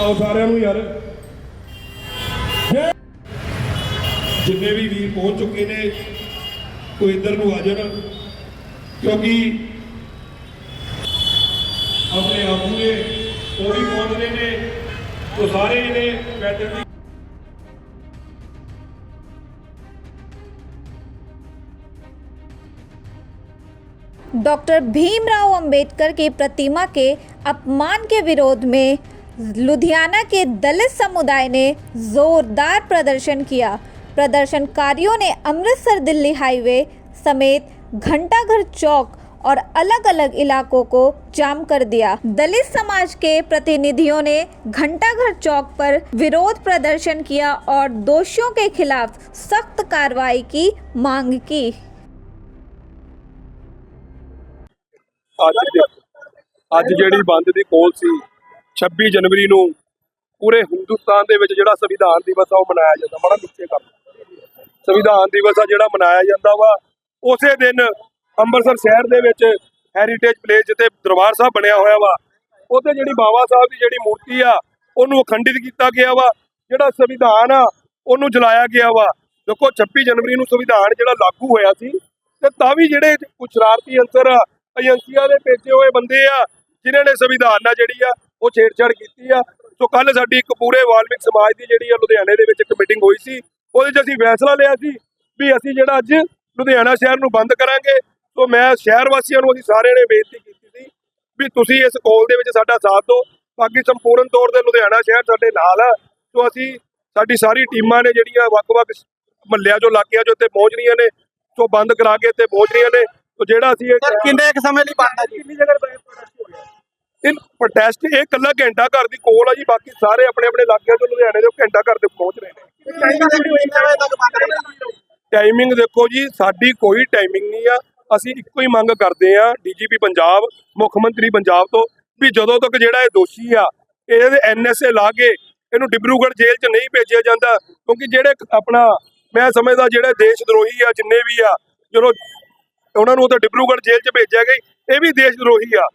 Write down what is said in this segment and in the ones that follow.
ਬੁਲਾਓ ਸਾਰਿਆਂ ਨੂੰ ਯਾਰ ਜੈ- ਜਿੰਨੇ ਵੀ ਵੀਰ ਪਹੁੰਚ ਚੁੱਕੇ ਨੇ ਉਹ ਇੱਧਰ ਨੂੰ ਆ ਜਾਣ ਕਿਉਂਕਿ ਆਪਣੇ ਆਗੂ ਨੇ ਉਹ ਵੀ ਪਹੁੰਚ ਰਹੇ ਨੇ ਉਹ ਸਾਰੇ ਨੇ ਪੈਦਲ ਦੀ डॉक्टर भीमराव अंबेडकर की प्रतिमा के अपमान के विरोध में लुधियाना के दलित समुदाय ने जोरदार प्रदर्शन किया प्रदर्शनकारियों ने अमृतसर दिल्ली हाईवे समेत घंटाघर चौक और अलग अलग इलाकों को जाम कर दिया दलित समाज के प्रतिनिधियों ने घंटाघर चौक पर विरोध प्रदर्शन किया और दोषियों के खिलाफ सख्त कार्रवाई की मांग की ਅੱਜ ਦੇ- ਅੱਜ ਜਿਹੜੀ ਬੰਦ ਦੀ ਕੋਲ ਸੀ 26 ਜਨਵਰੀ ਨੂੰ ਪੂਰੇ ਹਿੰਦੁਸਤਾਨ ਦੇ ਵਿੱਚ ਜਿਹੜਾ ਸੰਵਿਧਾਨ ਦਿਵਸ ਆ, ਉਹ ਮਨਾਇਆ ਜਾਂਦਾ। ਬੜਾ ਨੀਚੇ ਕਰ ਸੰਵਿਧਾਨ ਦਿਵਸ ਆ ਜਿਹੜਾ ਮਨਾਇਆ ਜਾਂਦਾ ਵਾ। ਉਸੇ ਦਿਨ ਅੰਮ੍ਰਿਤਸਰ ਸ਼ਹਿਰ ਦੇ ਵਿੱਚ ਹੈਰੀਟੇਜ ਪਲੇਸ ਜਿੱਥੇ ਦਰਬਾਰ ਸਾਹਿਬ ਬਣਿਆ ਹੋਇਆ ਵਾ, ਉੱਥੇ ਜਿਹੜੀ ਬਾਬਾ ਸਾਹਿਬ ਦੀ ਜਿਹੜੀ ਮੂਰਤੀ ਆ, ਉਹਨੂੰ ਅਖੰਡਿਤ ਕੀਤਾ ਗਿਆ ਵਾ। ਜਿਹੜਾ ਸੰਵਿਧਾਨ ਆ, ਉਹਨੂੰ ਜਲਾਇਆ ਗਿਆ ਵਾ। ਦੇਖੋ 26 ਜਨਵਰੀ ਨੂੰ ਸੰਵਿਧਾਨ ਜਿਹੜਾ ਲਾਗੂ ਹੋਇਆ ਸੀ, ਤੇ ਤਾਂ ਵੀ ਜਿਹੜੇ ਕੁਝ ਸ਼ਰਾਰਤੀ ਅੰਸਰ ਆ, ਏਜੰਸੀਆਂ ਦੇ ਭੇਜੇ ਹੋਏ ਬੰਦੇ ਆ, ਜਿਨ੍ਹਾਂ ਨੇ ਸੰਵਿਧਾਨ ਨਾਲ ਜਿਹੜੀ ਆ ਉਹ ਛੇੜਛਾੜ ਕੀਤੀ ਆ। ਸੋ ਕੱਲ ਸਾਡੀ ਇੱਕ ਪੂਰੇ ਵਾਲਮਿਕ ਸਮਾਜ ਦੀ ਜਿਹੜੀ ਆ ਲੁਧਿਆਣੇ ਦੇ ਵਿੱਚ ਇੱਕ ਮੀਟਿੰਗ ਹੋਈ ਸੀ। ਉਹਦੇ 'ਚ ਅਸੀਂ ਫੈਸਲਾ ਲਿਆ ਸੀ ਵੀ ਅਸੀਂ ਜਿਹੜਾ ਅੱਜ ਲੁਧਿਆਣਾ ਸ਼ਹਿਰ ਨੂੰ ਬੰਦ ਕਰਾਂਗੇ। ਸੋ ਮੈਂ ਸ਼ਹਿਰ ਵਾਸੀਆਂ ਨੂੰ ਅਸੀਂ ਸਾਰਿਆਂ ਨੇ ਬੇਨਤੀ ਕੀਤੀ ਸੀ ਵੀ ਤੁਸੀਂ ਇਸ ਕੋਲ ਦੇ ਵਿੱਚ ਸਾਡਾ ਸਾਥ ਦਿਓ। ਬਾਕੀ ਸੰਪੂਰਨ ਤੌਰ ਤੇ ਲੁਧਿਆਣਾ ਸ਼ਹਿਰ ਸਾਡੇ ਨਾਲ ਆ। ਸੋ ਅਸੀਂ ਸਾਡੀ ਸਾਰੀ ਟੀਮਾਂ ਨੇ ਜਿਹੜੀਆਂ ਵੱਖ-ਵੱਖ ਮਹੱਲਿਆਂ ਚੋਂ ਇਲਾਕਿਆਂ ਚੋਂ ਇੱਥੇ ਪਹੁੰਚ ਰਹੀਆਂ ਨੇ। ਸੋ ਬੰਦ ਕਰਾ ਕੇ ਇੱਥੇ ਪਹੁੰਚ ਰਹੀਆਂ ਨੇ। ਸੋ ਜਿਹੜਾ ਅਸੀਂ ਕਿੰਨੇ ਕੁ ਸਮੇਂ ਲਈ ਬੰਦ ਹੈ ਜੀ? ਕਿੰਨੀ ਜਗ੍ਹਾ ਇਹ ਪ੍ਰੋਟੈਸਟ ਇਹ ਕੱਲਾ ਘੰਟਾ ਘਰ ਦੀ ਕੋਲ ਆ ਜੀ, ਬਾਕੀ ਸਾਰੇ ਆਪਣੇ ਆਪਣੇ ਇਲਾਕਿਆਂ ਤੋਂ ਲੁਧਿਆਣੇ ਦੇ ਘੰਟਾ ਘਰ ਦੇ ਪਹੁੰਚ ਰਹੇ ਨੇ। ਟਾਈਮਿੰਗ ਦੇਖੋ ਜੀ, ਸਾਡੀ ਕੋਈ ਟਾਈਮਿੰਗ ਨਹੀਂ ਆ। ਅਸੀਂ ਇੱਕੋ ਹੀ ਮੰਗ ਕਰਦੇ ਆ ਡੀਜੀਪੀ ਪੰਜਾਬ, ਮੁੱਖ ਮੰਤਰੀ ਪੰਜਾਬ ਤੋਂ, ਵੀ ਜਦੋਂ ਤੱਕ ਜਿਹੜਾ ਇਹ ਦੋਸ਼ੀ ਆ, ਇਹਦੇ ਐਨਐਸਏ ਲਾ ਕੇ ਇਹਨੂੰ ਡਿਬਰੂਗੜ੍ਹ ਜੇਲ੍ਹ 'ਚ ਨਹੀਂ ਭੇਜਿਆ ਜਾਂਦਾ, ਕਿਉਂਕਿ ਜਿਹੜੇ ਆਪਣਾ, ਮੈਂ ਸਮਝਦਾ ਜਿਹੜੇ ਦੇਸ਼ ਦਰੋਹੀ ਆ, ਜਿੰਨੇ ਵੀ ਆ, ਜਦੋਂ ਉਹਨਾਂ ਨੂੰ ਤਾਂ ਡਿਬਰੂਗੜ੍ਹ ਜੇਲ੍ਹ 'ਚ ਭੇਜਿਆ ਗਈ ਇਹ ਵੀ ਦੇਸ਼ ਦਰੋਹੀ ਆ।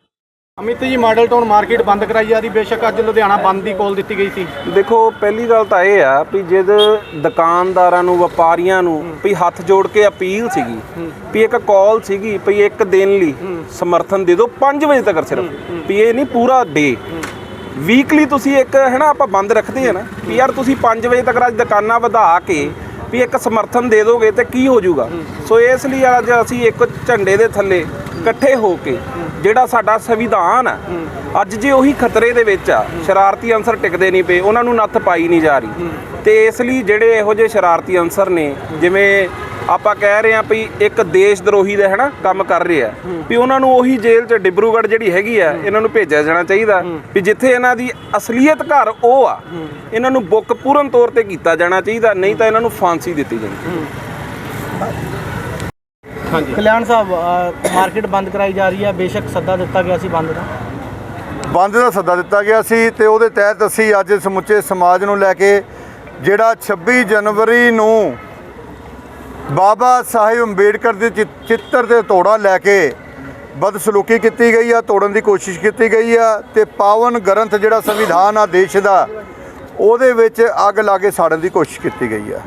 ਅਮਿਤ ਜੀ ਮਾਡਲ ਟਾਊਨ ਮਾਰਕੀਟ ਬੰਦ ਕਰਾਈ ਜਾ ਰਹੀ। ਬੇਸ਼ੱਕ ਅੱਜ ਲੁਧਿਆਣਾ ਬੰਦ ਦੀ ਕੋਲ ਦਿੱਤੀ ਗਈ ਸੀ। ਦੇਖੋ ਪਹਿਲੀ ਗੱਲ ਤਾਂ ਇਹ ਆ ਵੀ ਜਦ ਦੁਕਾਨਦਾਰਾਂ ਨੂੰ ਵਪਾਰੀਆਂ ਨੂੰ ਵੀ ਹੱਥ ਜੋੜ ਕੇ ਅਪੀਲ ਸੀਗੀ ਵੀ ਇੱਕ ਕਾਲ ਸੀਗੀ ਵੀ ਇੱਕ ਦਿਨ ਲਈ ਸਮਰਥਨ ਦੇ ਦਿਓ 5 ਵਜੇ ਤੱਕ ਸਿਰਫ ਵੀ ਇਹ ਨਹੀਂ ਪੂਰਾ ਡੇ ਵੀਕਲੀ ਤੁਸੀਂ ਇੱਕ ਹੈ ਨਾ ਆਪਾਂ ਬੰਦ ਰੱਖਦੇ ਆ ਨਾ ਵੀ ਯਾਰ ਤੁਸੀਂ 5 ਵਜੇ ਤੱਕ ਅੱਜ ਦੁਕਾਨਾਂ ਵਧਾ ਕੇ ਵੀ ਇੱਕ ਸਮਰਥਨ ਦੇ ਦੋਗੇ ਤੇ ਕੀ ਹੋ ਜਾਊਗਾ। ਸੋ ਇਸ ਲਈ ਅੱਜ ਅਸੀਂ ਇੱਕ ਝੰਡੇ ਦੇ ਥੱਲੇ ਇਕੱਠੇ ਹੋ ਕੇ ਜਿਹੜਾ ਸਾਡਾ ਸੰਵਿਧਾਨ ਆ, ਅੱਜ ਜੇ ਉਹੀ ਖਤਰੇ ਦੇ ਵਿੱਚ ਆ, ਸ਼ਰਾਰਤੀ ਅੰਸਰ ਟਿਕਦੇ ਨਹੀਂ ਪਏ, ਉਹਨਾਂ ਨੂੰ ਨੱਥ ਪਾਈ ਨਹੀਂ ਜਾ ਰਹੀ। ਤੇ ਇਸ ਲਈ ਜਿਹੜੇ ਇਹੋ ਜਿਹੇ ਸ਼ਰਾਰਤੀ ਅੰਸਰ ਨੇ, ਜਿਵੇਂ ਆਪਾਂ ਕਹਿ ਰਹੇ ਆ ਵੀ ਇੱਕ ਦੇਸ਼ ਦਰੋਹੀ ਦਾ ਹੈਨਾ, ਕੰਮ ਕਰ ਰਿਹਾ ਵੀ ਉਹਨਾਂ ਨੂੰ ਉਹੀ ਜੇਲ੍ਹ 'ਚ ਡਿਬਰੂਗੜ੍ਹ ਜਿਹੜੀ ਹੈਗੀ ਆ, ਇਹਨਾਂ ਨੂੰ ਭੇਜਿਆ ਜਾਣਾ ਚਾਹੀਦਾ। ਵੀ ਜਿੱਥੇ ਇਹਨਾਂ ਦੀ ਅਸਲੀਅਤ ਘਰ ਉਹ ਆ, ਇਹਨਾਂ ਨੂੰ ਬੁੱਕ ਪੂਰਨ ਤੌਰ ਤੇ ਕੀਤਾ ਜਾਣਾ ਚਾਹੀਦਾ, ਨਹੀਂ ਤਾਂ ਇਹਨਾਂ ਨੂੰ ਫਾਂਸੀ ਦਿੱਤੀ ਜਾਣੀ ਕਲਿਆਣ ਸਾਹਿਬ ਮਾਰਕੀਟ ਬੰਦ ਕਰਾਈ ਜਾ ਰਹੀ ਹੈ। ਬੇਸ਼ੱਕ ਸੱਦਾ ਦਿੱਤਾ ਗਿਆ ਸੀ ਬੰਦ ਦਾ। ਬੰਦ ਦਾ ਸੱਦਾ ਦਿੱਤਾ ਗਿਆ ਸੀ ਤੇ ਉਹਦੇ ਤਹਿਤ ਅਸੀਂ ਅੱਜ ਸਮੁੱਚੇ ਸਮਾਜ ਨੂੰ ਲੈ ਕੇ ਜਿਹੜਾ 26 ਜਨਵਰੀ ਨੂੰ ਬਾਬਾ ਸਾਹਿਬ ਅੰਬੇਡਕਰ ਦੇ ਚਿੱਤਰ ਤੇ ਤੋੜਾ ਲੈ ਕੇ ਬਦਸਲੂਕੀ ਕੀਤੀ ਗਈ ਆ ਤੋੜਨ ਦੀ ਕੋਸ਼ਿਸ਼ ਕੀਤੀ ਗਈ ਆ ਤੇ ਪਾਵਨ ਗ੍ਰੰਥ ਜਿਹੜਾ ਸੰਵਿਧਾਨ ਆ ਦੇਸ਼ ਦਾ ਉਹਦੇ ਵਿੱਚ ਅੱਗ ਲਾ ਕੇ ਸਾੜਨ ਦੀ ਕੋਸ਼ਿਸ਼ ਕੀਤੀ ਗਈ ਆ।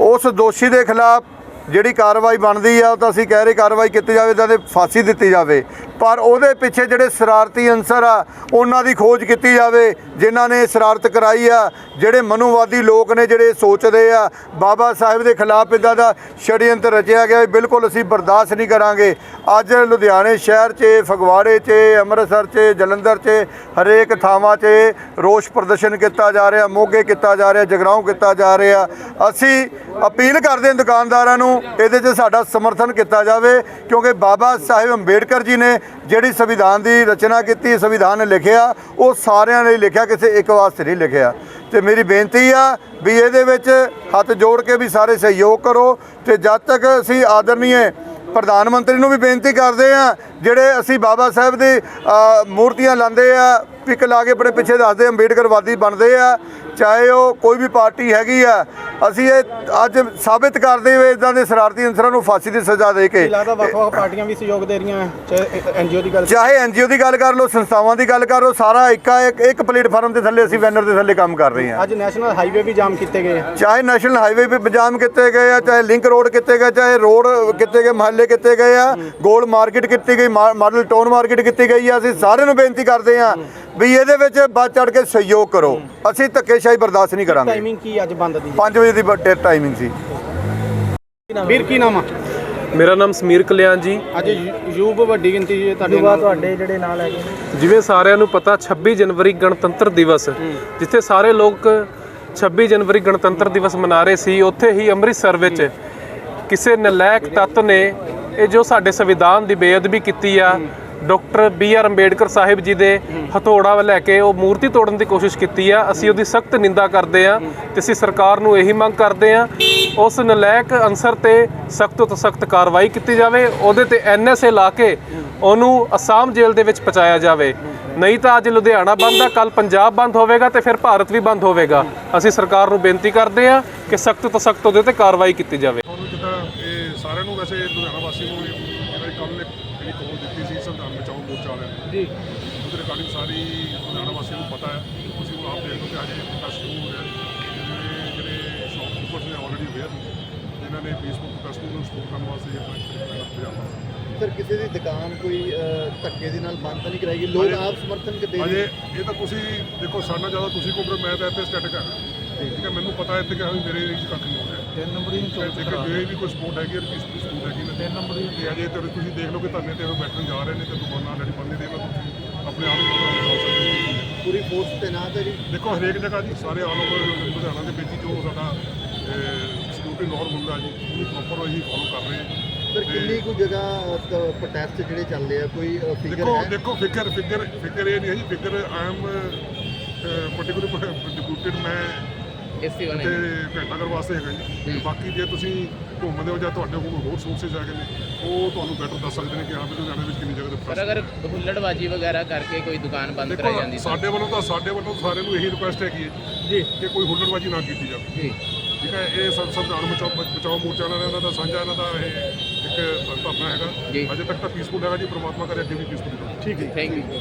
ਉਸ ਦੋਸ਼ੀ ਦੇ ਖਿਲਾਫ ਜਿਹੜੀ ਕਾਰਵਾਈ ਬਣਦੀ ਆ ਉਹ ਤਾਂ ਅਸੀਂ ਕਹਿ ਰਹੇ ਕਾਰਵਾਈ ਕੀਤੀ ਜਾਵੇ ਤਾਂ ਤੇ ਫਾਂਸੀ ਦਿੱਤੀ ਜਾਵੇ। ਪਰ ਉਹਦੇ ਪਿੱਛੇ ਜਿਹੜੇ ਸ਼ਰਾਰਤੀ ਅੰਸਰ ਆ, ਉਹਨਾਂ ਦੀ ਖੋਜ ਕੀਤੀ ਜਾਵੇ, ਜਿਨ੍ਹਾਂ ਨੇ ਸ਼ਰਾਰਤ ਕਰਾਈ ਆ, ਜਿਹੜੇ ਮਨੂਵਾਦੀ ਲੋਕ ਨੇ ਜਿਹੜੇ ਸੋਚਦੇ ਆ, ਬਾਬਾ ਸਾਹਿਬ ਦੇ ਖਿਲਾਫ ਇਦਾਂ ਦਾ ਛੜਯੰਤਰ ਰਚਿਆ ਗਿਆ ਬਿਲਕੁਲ ਅਸੀਂ ਬਰਦਾਸ਼ਤ ਨਹੀਂ ਕਰਾਂਗੇ। ਅੱਜ ਲੁਧਿਆਣੇ ਸ਼ਹਿਰ 'ਚ, ਫਗਵਾੜੇ 'ਚ, ਅੰਮ੍ਰਿਤਸਰ 'ਚ, ਜਲੰਧਰ 'ਚ ਹਰੇਕ ਥਾਵਾਂ 'ਚ ਰੋਸ ਪ੍ਰਦਰਸ਼ਨ ਕੀਤਾ ਜਾ ਰਿਹਾ, ਮੋਗੇ ਕੀਤਾ ਜਾ ਰਿਹਾ, ਜਗਰਾਉਂ ਕੀਤਾ ਜਾ ਰਿਹਾ। ਅਸੀਂ ਅਪੀਲ ਕਰਦੇ ਹਾਂ ਦੁਕਾਨਦਾਰਾਂ ਨੂੰ, ਇਹਦੇ 'ਚ ਸਾਡਾ ਸਮਰਥਨ ਕੀਤਾ ਜਾਵੇ, ਕਿਉਂਕਿ ਬਾਬਾ ਸਾਹਿਬ ਅੰਬੇਡਕਰ ਜੀ ਨੇ ਜਿਹੜੀ ਸੰਵਿਧਾਨ ਦੀ ਰਚਨਾ ਕੀਤੀ, ਸੰਵਿਧਾਨ ਨੇ ਲਿਖਿਆ, ਉਹ ਸਾਰਿਆਂ ਲਈ ਲਿਖਿਆ, ਕਿਸੇ ਇੱਕ ਵਾਸਤੇ ਨਹੀਂ ਲਿਖਿਆ। ਤੇ ਮੇਰੀ ਬੇਨਤੀ ਆ ਵੀ ਇਹਦੇ ਵਿੱਚ ਹੱਥ ਜੋੜ ਕੇ ਵੀ ਸਾਰੇ ਸਹਿਯੋਗ ਕਰੋ ਤੇ ਜਦ ਤੱਕ ਅਸੀਂ ਆਦਰਨੀਏ, ਪ੍ਰਧਾਨ ਮੰਤਰੀ ਨੂੰ ਵੀ ਬੇਨਤੀ ਕਰਦੇ ਆ, ਜਿਹੜੇ ਅਸੀਂ ਬਾਬਾ ਸਾਹਿਬ ਦੀ ਮੂਰਤੀਆਂ ਲਾਉਂਦੇ ਆ, ਪਿਕ ਲਾ ਕੇ ਆਪਣੇ ਪਿੱਛੇ ਦੱਸਦੇ ਅੰਬੇਡਕਰਵਾਦੀ ਬਣਦੇ ਆ ਚਾਹੇ ਉਹ ਕੋਈ ਵੀ ਪਾਰਟੀ ਹੈਗੀ ਆ ਅਸੀਂ ਇਹ ਅੱਜ ਸਾਬਿਤ ਕਰਦੇ ਹੋਏ ਇਦਾਂ ਦੇ ਸ਼ਰਾਰਤੀ ਅਨਸਰਾਂ ਨੂੰ ਫਾਂਸੀ ਦੀ ਸਜ਼ਾ ਦੇ ਕੇ ਲੱਗਦਾ ਵੱਖ-ਵੱਖ ਪਾਰਟੀਆਂ ਵੀ ਸਹਿਯੋਗ ਦੇ ਰਹੀਆਂ ਚਾਹੇ ਐਨਜੀਓ ਦੀ ਗੱਲ ਚਾਹੇ ਐਨਜੀਓ ਦੀ ਗੱਲ ਕਰ ਲਓ ਸੰਸਥਾਵਾਂ ਦੀ ਗੱਲ ਕਰ ਲਓ ਸਾਰਾ ਇੱਕਾ ਇੱਕ ਇੱਕ ਪਲੇਟਫਾਰਮ ਦੇ ਥੱਲੇ ਅਸੀਂ ਬੈਨਰ ਦੇ ਥੱਲੇ ਕੰਮ ਕਰ ਰਹੇ ਹਾਂ ਅੱਜ ਨੈਸ਼ਨਲ ਹਾਈਵੇ ਵੀ ਜਾਮ ਕੀਤੇ ਗਏ ਆ। ਚਾਹੇ ਨੈਸ਼ਨਲ ਹਾਈਵੇ ਵੀ ਜਾਮ ਕੀਤੇ ਗਏ ਆ ਚਾਹੇ ਲਿੰਕ ਰੋਡ ਕੀਤੇ ਗਏ ਚਾਹੇ ਰੋਡ ਕੀਤੇ ਗਏ ਮਹੱਲੇ ਕੀਤੇ ਗਏ ਆ ਗੋਲਡ ਮਾਰਕੀਟ ਕੀਤੀ ਗਈ ਮਾਡਲ ਟਾਊਨ ਮਾਰਕੀਟ ਕੀਤੀ ਗਈ ਆ ਅਸੀਂ ਸਾਰਿਆਂ ਨੂੰ ਬੇਨਤੀ ਕਰਦੇ ਆ ਵੀ ਇਹਦੇ ਵਿੱਚ ਵੱਧ ਚੜ ਕੇ ਸਹਿਯੋਗ ਕਰੋ ਅਸੀਂ ਧੱਕੇਸ਼ਾਹੀ ਬਰਦਾਸ਼ਤ ਨਹੀਂ ਕਰਾਂਗੇ। ਟਾਈਮਿੰਗ ਕੀ ਅੱਜ ਬੰਦ ਦੀ? 5 ਵਜੇ ਦੀ ਬ- ਟਾਈਮਿੰਗ ਸੀ। ਵੀਰ ਕੀ ਨਾਮ ਆ? ਮੇਰਾ ਨਾਮ ਸਮੀਰ ਕਲਿਆਣ ਜੀ। ਅੱਜ ਯੂਬ ਵੱਡੀ ਗਿਣਤੀ 'ਚ ਤੁਹਾਡੇ ਨਾਲ ਤੁਹਾਡੇ ਜਿਹੜੇ ਨਾਲ ਹੈਗੇ ਨੇ। ਜਿਵੇਂ ਸਾਰਿਆਂ ਨੂੰ ਪਤਾ 26 ਜਨਵਰੀ ਗਣਤੰਤਰ ਦਿਵਸ ਜਿੱਥੇ ਸਾਰੇ ਲੋਕ 26 ਜਨਵਰੀ ਗਣਤੰਤਰ ਦਿਵਸ ਮਨਾ ਰਹੇ ਸੀ ਉੱਥੇ ਹੀ ਅੰਮ੍ਰਿਤਸਰ ਵਿੱਚ ਕਿਸੇ ਨਲਾਇਕ ਤੱਤ ਨੇ ਇਹ ਜੋ ਸਾਡੇ ਸੰਵਿਧਾਨ ਦੀ ਬੇਅਦਬੀ ਕੀਤੀ ਆ doctor B R Ambedkar Sahib ji ਦੇ ਹਥੌੜਾ ਲੈ ਕੇ ਉਹ ਮੂਰਤੀ ਤੋੜਨ ਦੀ ਕੋਸ਼ਿਸ਼ ਕੀਤੀ ਆ। ਅਸੀਂ ਉਹਦੀ ਸਖਤ ਨਿੰਦਾ ਕਰਦੇ ਆ ਤੇ ਅਸੀਂ ਸਰਕਾਰ ਨੂੰ ਇਹੀ ਮੰਗ ਕਰਦੇ ਆ, ਉਸ ਨਲਾਇਕ ਅਨਸਰ ਤੇ ਸਖਤ ਤੋਂ ਸਖਤ ਕਾਰਵਾਈ ਕੀਤੀ ਜਾਵੇ, ਉਹਦੇ ਤੇ ਐਨਐਸਏ ਲਾ ਕੇ ਉਹਨੂੰ ਅਸਾਮ ਜੇਲ੍ਹ ਦੇ ਵਿੱਚ ਪਹੁੰਚਾਇਆ ਜਾਵੇ। ਨਹੀਂ ਤਾਂ ਅੱਜ ਲੁਧਿਆਣਾ ਬੰਦ ਆ ਕੱਲ ਪੰਜਾਬ ਬੰਦ ਹੋਵੇਗਾ ਤੇ ਫਿਰ ਭਾਰਤ ਵੀ ਬੰਦ ਹੋਵੇਗਾ। ਅਸੀਂ ਸਰਕਾਰ ਨੂੰ ਬੇਨਤੀ ਕਰਦੇ ਆ ਕਿ ਸਖਤ ਤੋਂ ਸਖਤ ਉਹਦੇ ਤੇ ਕਾਰਵਾਈ ਕੀਤੀ ਜਾਵੇ। ਤੁਹਾਨੂੰ ਜਿੱਦਾਂ ਇਹ ਸਾਰਿਆਂ ਨੂੰ ਵੈਸੇ ਲੁਧਿਆਣਾ ਵਾਸੀ ਨੂੰ ਇਹਨਾਂ ਦੀ ਕੱਲ੍ਹ ਨੇ ਜਿਹੜੀ ਕੋਲ ਦਿੱਤੀ ਸੀ ਸੰਵਿਧਾਨ ਬਚਾਓ ਮੋਰਚਾ ਵਾਲਿਆਂ ਨੇ ਜੀ। ਉਹਦੇ ਰਿਗਾਰਡਿੰਗ ਸਾਰੀ ਲੁਧਿਆਣਾ ਵਾਸੀਆਂ ਨੂੰ ਪਤਾ ਹੈ ਤੁਸੀਂ ਉਹ ਆਪ ਦੇਖ ਲਓ ਕਿ ਹਜੇ ਪ੍ਰੋਟੈਸਟ ਸ਼ੁਰੂ ਹੋ ਰਿਹਾ ਹੈ। ਜਿਹੜੇ ਸ਼ੌਪਕੀਪਰਸ ਨੇ ਆਲਰੇਡੀ ਅਵੇਅਰ ਨੇ ਇਹਨਾਂ ਨੇ ਪੀਸਫੁਲ ਪ੍ਰੋਟੈਸਟ ਨੂੰ ਸਪੋਰਟ ਕਰਨ ਵਾਸਤੇ ਆਪਣਾ ਇੱਕ ਪਜਾਮਾ ਸਰ ਕਿਸੇ ਦੀ ਦੁਕਾਨ ਕੋਈ ਧੱਕੇ ਦੇ ਨਾਲ ਬੰਦ ਤਾਂ ਨਹੀਂ ਕਰਾਏਗੀ ਲੋਕ ਅਜੇ- ਆਪ ਸਮਰਥਨ ਕਰਦੇ ਅਜੇ ਇਹ ਤਾਂ ਤੁਸੀਂ ਦੇਖੋ ਸਾਡਾ ਜ਼ਿਆਦਾ ਤੁਸੀਂ ਕੋਲ ਮੈਂ ਤਾਂ ਇੱਥੇ ਸਟੈਟਿਕ ਹਾਂ ਠੀਕ ਹੈ ਮੈਨੂੰ ਪਤਾ ਇੱਥੇ ਕਿ ਮੇਰੇ ਕੱਖ ਨਹੀਂ ਹੋ ਰਿਹਾ। ਤਿੰਨ ਨੰਬਰ ਹੀ ਚੋਣ ਕਰਾ ਜੇ ਵੀ ਕੋਈ ਸਪੋਰਟ ਹੈਗੀ ਹੈ ਪੀਸਫੁਲ ਸਪੋਰਟ ਹੈਗੀ ਨੇ। ਤਿੰਨ ਨੰਬਰ ਤੇ ਅਜੇ ਤੇ ਤੁਸੀਂ ਦੇਖ ਲਓ ਕਿ ਧਰਨੇ ਤੇ ਉਹ ਬੈਠਣ ਜਾ ਰਹੇ ਨੇ ਤੇ ਦੁਕਾਨਾਂ ਲੜੀ ਬੰਦੇ ਦੇ ਨਾਲ ਤੁਸੀਂ। ਆਪਣੇ ਆਪ ਨੂੰ ਲਗਾ ਸਕਦੇ ਹੋ। ਪੂਰੀ ਫੋਰਸ ਤੈਨਾਤ ਹੈ ਜੀ ਦੇਖੋ ਹਰੇਕ ਜਗ੍ਹਾ ਜੀ ਸਾਰੇ ਆਲ ਓਵਰ ਲੁਧਿਆਣਾ ਦੇ ਵਿੱਚ ਹੀ ਜੋ ਸਾਡਾ ਸਿਕਿਉਰਿਟੀ ਨਾਰਮ ਹੁੰਦਾ ਜੀ ਉਹਨੂੰ ਪ੍ਰੋਪਰ ਅਸੀਂ ਫੋਲੋ ਕਰ ਰਹੇ ਹਾਂ ਸਰ ਕਿੰਨੀ ਕੁ ਜਗ੍ਹਾ ਪ੍ਰੋਟੈਸਟ ਜਿਹੜੇ ਚੱਲ ਰਹੇ ਆ? ਕੋਈ ਫਿਗਰ ਦੇਖੋ ਹੈ? ਦੇਖੋ ਫਿਗਰ ਫਿਗਰ ਫਿਗਰ ਇਹ ਨਹੀਂ ਹੈ ਜੀ figure I am particular deputed ਮੈਂ ਇਸੀ ਤੇ ਘੰਟਾਘਰ ਵਾਸਤੇ ਹੈਗਾ ਜੀ। ਬਾਕੀ ਜੇ ਤੁਸੀਂ ਘੁੰਮਦੇ ਹੋ ਜਾਂ ਤੁਹਾਡੇ ਕੋਲ ਹੋਰ ਸੋਰਸਸ ਹੈਗੇ ਨੇ ਉਹ ਤੁਹਾਨੂੰ ਬੈਟਰ ਦੱਸ ਸਕਦੇ ਨੇ ਕਿ ਹਾਂ ਵੀ ਲੁਧਿਆਣੇ ਵਿੱਚ ਕਿੰਨੀ ਜਗ੍ਹਾ ਤੇ ਪਰ ਅਗਰ ਹੁੱਲੜਬਾਜੀ ਵਗੈਰਾ ਕਰਕੇ ਕੋਈ ਦੁਕਾਨ ਬੰਦ ਕਰਾਈ ਜਾਂਦੀ ਸਾਡੇ ਵੱਲੋਂ ਤਾਂ ਸਾਡੇ ਵੱਲੋਂ ਸਾਰਿਆਂ ਨੂੰ ਇਹੀ ਰਿਕੁਐਸਟ ਹੈਗੀ ਹੈ ਜੀ। ਕਿ ਕੋਈ ਹੁੱਲੜਬਾਜੀ ਨਾ ਕੀਤੀ ਜਾਵੇ। ਜੀ। ਠੀਕ ਹੈ ਇਹ ਸੰ- ਸੰਵਿਧਾਨ ਬਚਾਓ ਬਚਾਓ ਮੋਰਚਾ ਵਾਲਿਆਂ ਦਾ ਸਾਂਝਾ ਇਹਨਾਂ ਦਾ ਇਹ ਇੱਕ ਧਰਨਾ ਹੈਗਾ। ਅਜੇ ਤੱਕ ਤਾਂ ਪੀਸਫੁਲ ਹੈਗਾ ਜੀ ਪ੍ਰਮਾਤਮਾ ਕਰੇ ਅੱਗੇ ਵੀ ਪੀਸਫੁਲ ਰਹੇ। Thank you